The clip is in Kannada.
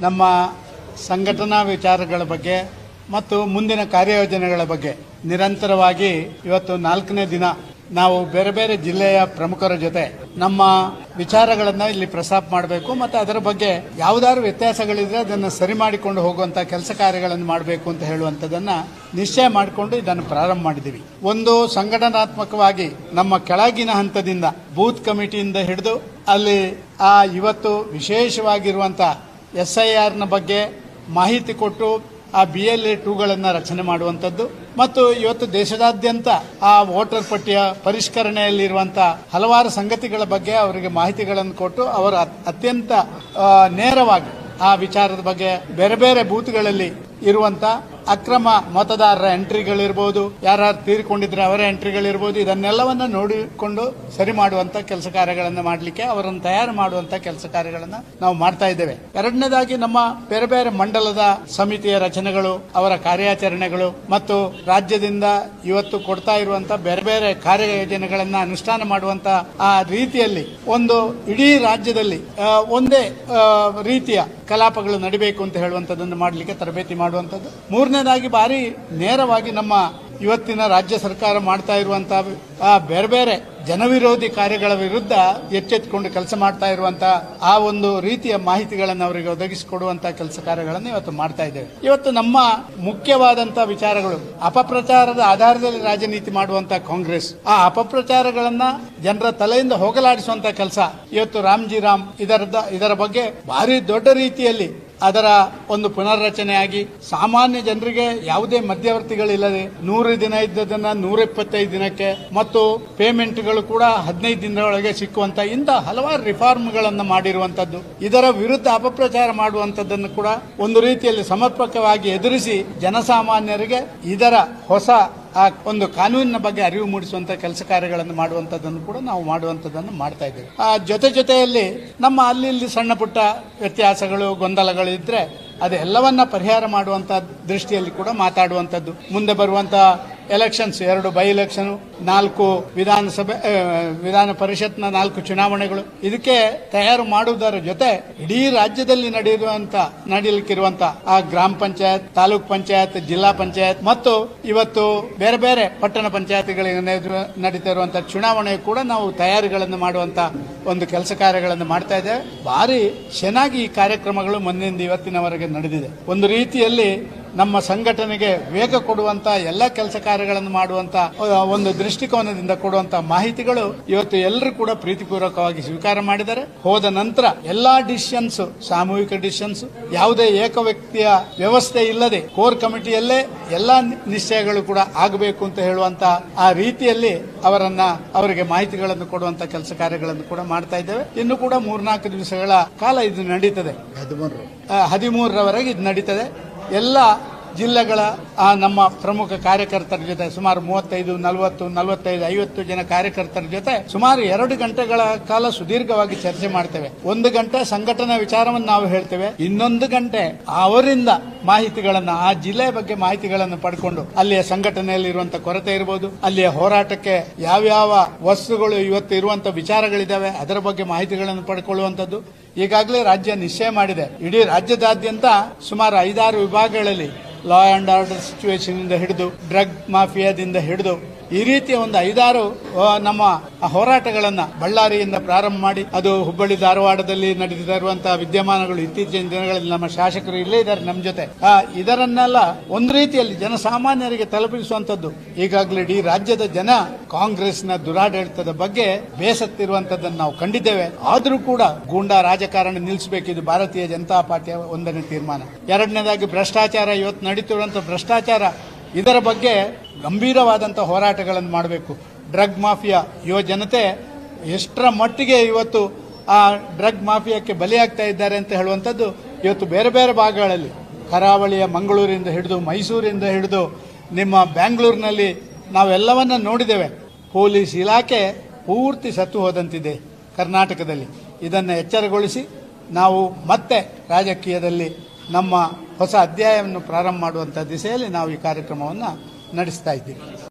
ನಮ್ಮ ಸಂಘಟನಾ ವಿಚಾರಗಳ ಬಗ್ಗೆ ಮತ್ತು ಮುಂದಿನ ಕಾರ್ಯಯೋಜನೆಗಳ ಬಗ್ಗೆ ನಿರಂತರವಾಗಿ ಇವತ್ತು ನಾಲ್ಕನೇ ದಿನ ನಾವು ಬೇರೆ ಬೇರೆ ಜಿಲ್ಲೆಯ ಪ್ರಮುಖರ ಜೊತೆ ನಮ್ಮ ವಿಚಾರಗಳನ್ನು ಇಲ್ಲಿ ಪ್ರಸ್ತಾಪ ಮಾಡಬೇಕು ಮತ್ತು ಅದರ ಬಗ್ಗೆ ಯಾವುದಾದ್ರು ವ್ಯತ್ಯಾಸಗಳಿದ್ರೆ ಅದನ್ನು ಸರಿ ಮಾಡಿಕೊಂಡು ಹೋಗುವಂತ ಕೆಲಸ ಕಾರ್ಯಗಳನ್ನು ಮಾಡಬೇಕು ಅಂತ ಹೇಳುವಂಥದ್ದನ್ನು ನಿಶ್ಚಯ ಮಾಡಿಕೊಂಡು ಇದನ್ನು ಪ್ರಾರಂಭ ಮಾಡಿದ್ದೀವಿ. ಒಂದು ಸಂಘಟನಾತ್ಮಕವಾಗಿ ನಮ್ಮ ಕೆಳಗಿನ ಹಂತದಿಂದ ಬೂತ್ ಕಮಿಟಿಯಿಂದ ಹಿಡಿದು ಅಲ್ಲಿ ಆ ಇವತ್ತು ವಿಶೇಷವಾಗಿರುವಂತ ಎಸ್ ಐ ಆರ್ನ ಬಗ್ಗೆ ಮಾಹಿತಿ ಕೊಟ್ಟು ಆ ಬಿ ಎಲ್ ಎ ಟೂಗಳನ್ನು ರಚನೆ ಮಾಡುವಂಥದ್ದು. ಮತ್ತು ಇವತ್ತು ದೇಶದಾದ್ಯಂತ ಆ ವೋಟರ್ ಪಟ್ಟಿಯ ಪರಿಷ್ಕರಣೆಯಲ್ಲಿರುವಂತಹ ಹಲವಾರು ಸಂಗತಿಗಳ ಬಗ್ಗೆ ಅವರಿಗೆ ಮಾಹಿತಿಗಳನ್ನು ಕೊಟ್ಟು ಅವರು ಅತ್- ಅತ್ಯಂತ ನೇರವಾಗಿ ಆ ವಿಚಾರದ ಬಗ್ಗೆ ಬೇರೆ ಬೇರೆ ಬೂತ್ಗಳಲ್ಲಿ ಇರುವಂತ ಅಕ್ರಮ ಮತದಾರರ ಎಂಟ್ರಿಗಳಿರ್ಬೋದು ಯಾರು ತೀರಿಕೊಂಡಿದ್ರೆ ಅವರ ಎಂಟ್ರಿಗಳಿರ್ಬೋದು, ಇದನ್ನೆಲ್ಲವನ್ನ ನೋಡಿಕೊಂಡು ಸರಿ ಮಾಡುವಂತ ಕೆಲಸ ಕಾರ್ಯಗಳನ್ನು ಮಾಡಲಿಕ್ಕೆ, ಅವರನ್ನು ತಯಾರು ಮಾಡುವಂತ ಕೆಲಸ ಕಾರ್ಯಗಳನ್ನು ನಾವು ಮಾಡ್ತಾ ಇದ್ದೇವೆ. ಎರಡನೇದಾಗಿ ನಮ್ಮ ಬೇರೆ ಬೇರೆ ಮಂಡಲದ ಸಮಿತಿಯ ರಚನೆಗಳು, ಅವರ ಕಾರ್ಯಾಚರಣೆಗಳು ಮತ್ತು ರಾಜ್ಯದಿಂದ ಇವತ್ತು ಕೊಡ್ತಾ ಇರುವಂತ ಬೇರೆ ಬೇರೆ ಕಾರ್ಯಯೋಜನೆಗಳನ್ನ ಅನುಷ್ಠಾನ ಮಾಡುವಂತ ಆ ರೀತಿಯಲ್ಲಿ ಒಂದು ಇಡೀ ರಾಜ್ಯದಲ್ಲಿ ಒಂದೇ ರೀತಿಯ ಕಲಾಪಗಳು ನಡಿಬೇಕು ಅಂತ ಹೇಳುವಂಥದ್ದನ್ನು ಮಾಡಲಿಕ್ಕೆ ತರಬೇತಿ ಮಾಡುವಂಥದ್ದು. ಮೂರನೇದಾಗಿ ಬಾರಿ ನೇರವಾಗಿ ನಮ್ಮ ಇವತ್ತಿನ ರಾಜ್ಯ ಸರ್ಕಾರ ಮಾಡ್ತಾ ಇರುವಂತಹ ಬೇರೆ ಬೇರೆ ಜನವಿರೋಧಿ ಕಾರ್ಯಗಳ ವಿರುದ್ಧ ಎಚ್ಚೆತ್ತುಕೊಂಡು ಕೆಲಸ ಮಾಡ್ತಾ ಇರುವಂತಹ ಆ ಒಂದು ರೀತಿಯ ಮಾಹಿತಿಗಳನ್ನು ಅವರಿಗೆ ಒದಗಿಸಿಕೊಡುವಂತಹ ಕೆಲಸ ಕಾರ್ಯಗಳನ್ನು ಇವತ್ತು ಮಾಡ್ತಾ ಇದ್ದೇವೆ. ಇವತ್ತು ನಮ್ಮ ಮುಖ್ಯವಾದಂತಹ ವಿಚಾರಗಳು ಅಪಪ್ರಚಾರದ ಆಧಾರದಲ್ಲಿ ರಾಜನೀತಿ ಮಾಡುವಂತಹ ಕಾಂಗ್ರೆಸ್. ಆ ಅಪಪ್ರಚಾರಗಳನ್ನ ಜನರ ತಲೆಯಿಂದ ಹೋಗಲಾಡಿಸುವಂತಹ ಕೆಲಸ. ಇವತ್ತು ರಾಮ್ಜಿ ರಾಮ್ ಇದರ ಇದರ ಬಗ್ಗೆ ಭಾರಿ ದೊಡ್ಡ ರೀತಿಯಲ್ಲಿ ಅದರ ಒಂದು ಪುನರ್ರಚನೆಯಾಗಿ ಸಾಮಾನ್ಯ ಜನರಿಗೆ ಯಾವುದೇ ಮಧ್ಯವರ್ತಿಗಳಿಲ್ಲದೆ ನೂರು ದಿನ ಇದ್ದದನ್ನ ನೂರ ಇಪ್ಪತ್ತೈದು ದಿನಕ್ಕೆ ಮತ್ತು ಪೇಮೆಂಟ್ಗಳು ಕೂಡ ಹದಿನೈದು ದಿನದೊಳಗೆ ಸಿಕ್ಕುವಂತ ಇಂಥ ಹಲವಾರು ರಿಫಾರ್ಮ್ಗಳನ್ನು ಮಾಡಿರುವಂತದ್ದು ಇದರ ವಿರುದ್ಧ ಅಪಪ್ರಚಾರ ಮಾಡುವಂತದ್ದನ್ನು ಕೂಡ ಒಂದು ರೀತಿಯಲ್ಲಿ ಸಮರ್ಪಕವಾಗಿ ಎದುರಿಸಿ ಜನಸಾಮಾನ್ಯರಿಗೆ ಇದರ ಹೊಸ ಆ ಒಂದು ಕಾನೂನಿನ ಬಗ್ಗೆ ಅರಿವು ಮೂಡಿಸುವಂತ ಕೆಲಸ ಕಾರ್ಯಗಳನ್ನು ಮಾಡುವಂತದ್ದನ್ನು ಕೂಡ ನಾವು ಮಾಡುವಂತದ್ದನ್ನು ಮಾಡ್ತಾ ಇದ್ದೇವೆ. ಆ ಜೊತೆ ಜೊತೆಯಲ್ಲಿ ನಮ್ಮ ಅಲ್ಲಿ ಇಲ್ಲಿ ಸಣ್ಣ ಪುಟ್ಟ ವ್ಯತ್ಯಾಸಗಳು, ಗೊಂದಲಗಳು ಇದ್ರೆ ಅದೆಲ್ಲವನ್ನ ಪರಿಹಾರ ಮಾಡುವಂತ ದೃಷ್ಟಿಯಲ್ಲಿ ಕೂಡ ಮಾತಾಡುವಂತದ್ದು. ಮುಂದೆ ಬರುವಂತ ಎಲೆಕ್ಷನ್ಸ್ ಎರಡು ಬೈ ಎಲೆಕ್ಷನ್ ನಾಲ್ಕು ವಿಧಾನಸಭೆ ವಿಧಾನ ಪರಿಷತ್ನ ನಾಲ್ಕು ಚುನಾವಣೆಗಳು. ಇದಕ್ಕೆ ತಯಾರು ಮಾಡುವುದರ ಜೊತೆ ಇಡೀ ರಾಜ್ಯದಲ್ಲಿ ನಡೆಯುವಂತ, ನಡೀಲಿಕ್ಕಿರುವಂತ ಆ ಗ್ರಾಮ ಪಂಚಾಯತ್, ತಾಲೂಕ್ ಪಂಚಾಯತ್, ಜಿಲ್ಲಾ ಪಂಚಾಯತ್ ಮತ್ತು ಇವತ್ತು ಬೇರೆ ಬೇರೆ ಪಟ್ಟಣ ಪಂಚಾಯತ್ಗಳಿಗೆ ನಡೀತಾ ಇರುವಂತಹ ಚುನಾವಣೆ ಕೂಡ ನಾವು ತಯಾರಿಗಳನ್ನು ಮಾಡುವಂತ ಒಂದು ಕೆಲಸ ಕಾರ್ಯಗಳನ್ನು ಮಾಡ್ತಾ ಇದ್ದೇವೆ. ಭಾರಿ ಚೆನ್ನಾಗಿ ಈ ಕಾರ್ಯಕ್ರಮಗಳು ಮೊನ್ನೆಯಿಂದ ಇವತ್ತಿನವರೆಗೆ ನಡೆದಿದೆ. ಒಂದು ರೀತಿಯಲ್ಲಿ ನಮ್ಮ ಸಂಘಟನೆಗೆ ವೇಗ ಕೊಡುವಂತ ಎಲ್ಲ ಕೆಲಸ ಕಾರ್ಯಗಳನ್ನು ಮಾಡುವಂತ ಒಂದು ದೃಷ್ಟಿಕೋನದಿಂದ ಕೊಡುವಂತ ಮಾಹಿತಿಗಳು ಇವತ್ತು ಎಲ್ಲರೂ ಕೂಡ ಪ್ರೀತಿಪೂರ್ವಕವಾಗಿ ಸ್ವೀಕಾರ ಮಾಡಿದ್ದಾರೆ. ಹೋದ ನಂತರ ಎಲ್ಲಾ ಡಿಸಿಷನ್ಸ್ ಸಾಮೂಹಿಕ ಡಿಸಿಷನ್ಸ್ ಯಾವುದೇ ಏಕ ವ್ಯಕ್ತಿಯ ವ್ಯವಸ್ಥೆ ಇಲ್ಲದೆ ಕೋರ್ ಕಮಿಟಿಯಲ್ಲೇ ಎಲ್ಲಾ ನಿಶ್ಚಯಗಳು ಕೂಡ ಆಗಬೇಕು ಅಂತ ಹೇಳುವಂತ ಆ ರೀತಿಯಲ್ಲಿ ಅವರನ್ನ ಅವರಿಗೆ ಮಾಹಿತಿಗಳನ್ನು ಕೊಡುವಂತ ಕೆಲಸ ಕಾರ್ಯಗಳನ್ನು ಕೂಡ ಮಾಡ್ತಾ ಇದ್ದೇವೆ. ಇನ್ನು ಕೂಡ ಮೂರ್ನಾಲ್ಕು ದಿವಸಗಳ ಕಾಲ ಇದು ನಡೀತದೆ. ಹದಿಮೂರರವರೆಗೆ ಇದು ನಡೀತದೆ. ಎಲ್ಲ ಜಿಲ್ಲೆಗಳ, ಆ ನಮ್ಮ ಪ್ರಮುಖ ಕಾರ್ಯಕರ್ತರ ಜೊತೆ ಸುಮಾರು ಮೂವತ್ತೈದು, ನಲವತ್ತು, ನಲವತ್ತೈದು, ಐವತ್ತು ಜನ ಕಾರ್ಯಕರ್ತರ ಜೊತೆ ಸುಮಾರು ಎರಡು ಗಂಟೆಗಳ ಕಾಲ ಸುದೀರ್ಘವಾಗಿ ಚರ್ಚೆ ಮಾಡ್ತೇವೆ. ಒಂದು ಗಂಟೆ ಸಂಘಟನಾ ವಿಚಾರವನ್ನು ನಾವು ಹೇಳ್ತೇವೆ. ಇನ್ನೊಂದು ಗಂಟೆ ಅವರಿಂದ ಮಾಹಿತಿಗಳನ್ನು, ಆ ಜಿಲ್ಲೆಯ ಬಗ್ಗೆ ಮಾಹಿತಿಗಳನ್ನು ಪಡ್ಕೊಂಡು ಅಲ್ಲಿಯ ಸಂಘಟನೆಯಲ್ಲಿ ಇರುವಂತಹ ಕೊರತೆ ಇರಬಹುದು ಅಲ್ಲಿಯ ಹೋರಾಟಕ್ಕೆ ಯಾವ್ಯಾವ ವಸ್ತುಗಳು ಇವತ್ತು ಇರುವಂತಹ ವಿಚಾರಗಳಿದ್ದಾವೆ ಅದರ ಬಗ್ಗೆ ಮಾಹಿತಿಗಳನ್ನು ಪಡ್ಕೊಳ್ಳುವಂಥದ್ದು ಈಗಾಗಲೇ ರಾಜ್ಯ ನಿಶ್ಚಯ ಮಾಡಿದೆ. ಇಡೀ ರಾಜ್ಯದಾದ್ಯಂತ ಸುಮಾರು ಐದಾರು ವಿಭಾಗಗಳಲ್ಲಿ ಲಾ ಅಂಡ್ ಆರ್ಡರ್ ಸಿಚುವೇಶನ್ ಇಂದ ಹಿಡಿದು ಡ್ರಗ್ ಮಾಫಿಯಾದಿಂದ ಹಿಡಿದು ಈ ರೀತಿಯ ಒಂದು ಐದಾರು ನಮ್ಮ ಹೋರಾಟಗಳನ್ನು ಬಳ್ಳಾರಿಯಿಂದ ಪ್ರಾರಂಭ ಮಾಡಿ, ಅದು ಹುಬ್ಬಳ್ಳಿ ಧಾರವಾಡದಲ್ಲಿ ನಡೆದಿರುವಂತಹ ವಿದ್ಯಮಾನಗಳು ಇತ್ತೀಚಿನ ದಿನಗಳಲ್ಲಿ ನಮ್ಮ ಶಾಸಕರು ಇಲ್ಲೇ ಇದ್ದಾರೆ ನಮ್ಮ ಜೊತೆ. ಇದರನ್ನೆಲ್ಲ ಒಂದು ರೀತಿಯಲ್ಲಿ ಜನಸಾಮಾನ್ಯರಿಗೆ ತಲುಪಿಸುವಂತದ್ದು ಈಗಾಗಲೇ ಇಡೀ ರಾಜ್ಯದ ಜನ ಕಾಂಗ್ರೆಸ್ನ ದುರಾಡಳಿತದ ಬಗ್ಗೆ ಬೇಸತ್ತಿರುವಂತದ್ದನ್ನು ನಾವು ಕಂಡಿದ್ದೇವೆ. ಆದರೂ ಕೂಡ ಗೂಂಡಾ ರಾಜಕಾರಣ ನಿಲ್ಲಿಸಬೇಕಿದ್ದು ಭಾರತೀಯ ಜನತಾ ಪಾರ್ಟಿಯ ಒಂದನೇ ತೀರ್ಮಾನ. ಎರಡನೇದಾಗಿ ಭ್ರಷ್ಟಾಚಾರ ಇವತ್ತು ನಡೀತಿರುವಂತಹ ಭ್ರಷ್ಟಾಚಾರ ಇದರ ಬಗ್ಗೆ ಗಂಭೀರವಾದಂತಹ ಹೋರಾಟಗಳನ್ನು ಮಾಡಬೇಕು. ಡ್ರಗ್ ಮಾಫಿಯಾ ಯುವ ಜನತೆ ಎಷ್ಟರ ಮಟ್ಟಿಗೆ ಇವತ್ತು ಆ ಡ್ರಗ್ ಮಾಫಿಯಾಕ್ಕೆ ಬಲಿಯಾಗ್ತಾ ಇದ್ದಾರೆ ಅಂತ ಹೇಳುವಂಥದ್ದು ಇವತ್ತು ಬೇರೆ ಬೇರೆ ಭಾಗಗಳಲ್ಲಿ, ಕರಾವಳಿಯ ಮಂಗಳೂರಿಂದ ಹಿಡಿದು ಮೈಸೂರಿಂದ ಹಿಡಿದು ನಿಮ್ಮ ಬ್ಯಾಂಗ್ಳೂರಿನಲ್ಲಿ ನಾವೆಲ್ಲವನ್ನ ನೋಡಿದ್ದೇವೆ. ಪೊಲೀಸ್ ಇಲಾಖೆ ಪೂರ್ತಿ ಸತ್ತು ಹೋದಂತಿದೆ ಕರ್ನಾಟಕದಲ್ಲಿ. ಇದನ್ನು ಎಚ್ಚರಗೊಳಿಸಿ ನಾವು ಮತ್ತೆ ರಾಜಕೀಯದಲ್ಲಿ ನಮ್ಮ ಹೊಸ ಅಧ್ಯಾಯವನ್ನು ಪ್ರಾರಂಭ ಮಾಡುವಂಥ ದಿಸೆಯಲ್ಲಿ ನಾವು ಈ ಕಾರ್ಯಕ್ರಮವನ್ನು ನಡೆಸ್ತಾ ಇದ್ದೀವಿ.